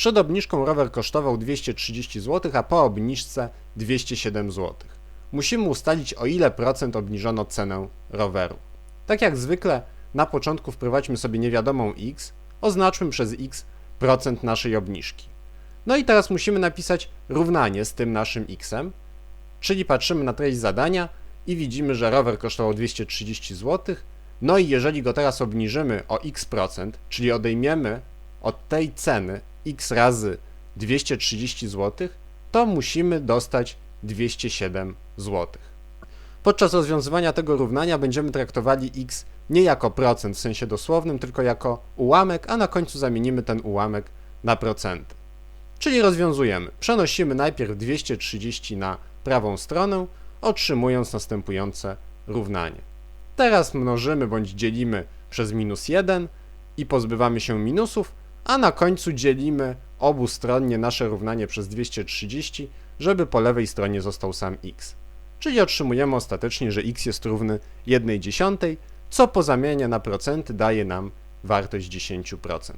Przed obniżką rower kosztował 230 zł, a po obniżce 207 zł. Musimy ustalić o ile procent obniżono cenę roweru. Tak jak zwykle, na początku wprowadźmy sobie niewiadomą x, oznaczmy przez x procent naszej obniżki. No i teraz musimy napisać równanie z tym naszym xem, czyli patrzymy na treść zadania i widzimy, że rower kosztował 230 zł, no i jeżeli go teraz obniżymy o x procent, czyli odejmiemy od tej ceny x razy 230 zł, to musimy dostać 207 zł. Podczas rozwiązywania tego równania będziemy traktowali x nie jako procent w sensie dosłownym, tylko jako ułamek, a na końcu zamienimy ten ułamek na procenty. Czyli rozwiązujemy. Przenosimy najpierw 230 na prawą stronę, otrzymując następujące równanie. Teraz mnożymy bądź dzielimy przez minus 1 i pozbywamy się minusów, a na końcu dzielimy obustronnie nasze równanie przez 230, żeby po lewej stronie został sam x. Czyli otrzymujemy ostatecznie, że x jest równy 1 dziesiątej, co po zamianie na procenty daje nam wartość 10%.